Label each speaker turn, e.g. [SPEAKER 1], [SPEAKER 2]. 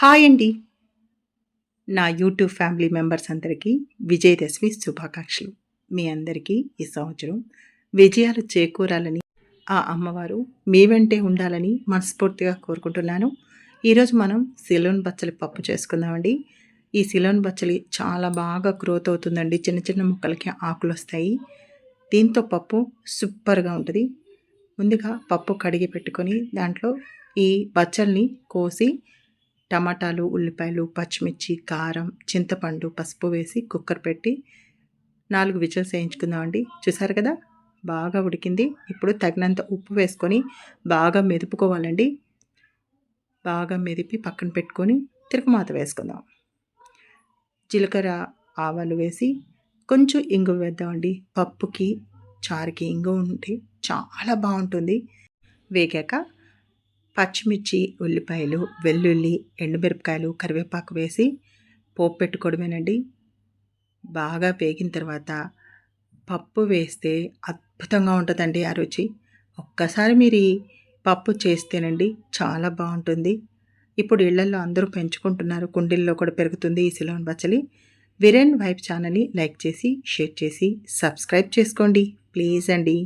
[SPEAKER 1] Hi అండి. నా YouTube family members అందరికీ విజయదశమి శుభాకాంక్షలు. మీ అందరికీ ఈ సంవత్సరం విజయాలు చేకూరాలని ఆ అమ్మవారు మీ వెంటే ఉండాలని మనస్ఫూర్తిగా కోరుకుంటున్నాను. ఈరోజు మనం సిలోన్ బచ్చలి పప్పు చేసుకుందామండి. ఈ సిలోన్ బచ్చలి చాలా బాగా గ్రోత్ అవుతుందండి. చిన్న చిన్న ముక్కలకి ఆకులు వస్తాయి. దీంతో పప్పు సూపర్గా ఉంటుంది. ముందుగా పప్పు కడిగి పెట్టుకొని దాంట్లో ఈ బచ్చల్ని కోసి టమాటాలు ఉల్లిపాయలు పచ్చిమిర్చి కారం చింతపండు పసుపు వేసి కుక్కర్ పెట్టి నాలుగు విజిల్స్ వేయించుకుందామండి. చూసారు కదా? బాగా ఉడికింది. ఇప్పుడు తగినంత ఉప్పు వేసుకొని బాగా మెదుపుకోవాలండి. బాగా మెదిపి పక్కన పెట్టుకొని తిరగమాత వేసుకుందాం. జీలకర్ర ఆవాలు వేసి కొంచెం ఇంగు వేద్దామండి. పప్పుకి చారుకి ఇంగు ఉంటే చాలా బాగుంటుంది. వేగాక పచ్చిమిర్చి ఉల్లిపాయలు వెల్లుల్లి ఎండుమిరపకాయలు కరివేపాకు వేసి పోపు పెట్టుకోవడమేనండి. బాగా వేగిన తర్వాత పప్పు వేస్తే అద్భుతంగా ఉంటుందండి ఆ రుచి. ఒక్కసారి మీరు ఈ పప్పు చేస్తేనండి చాలా బాగుంటుంది. ఇప్పుడు ఇళ్ళలో అందరూ పెంచుకుంటున్నారు కుండీల్లో కూడా పెరుగుతుంది ఈ సిలోన్ బచ్చలి విరెన్ వైఫ్ ఛానల్ని లైక్ చేసి షేర్ చేసి సబ్స్క్రైబ్ చేసుకోండి ప్లీజ్ అండి.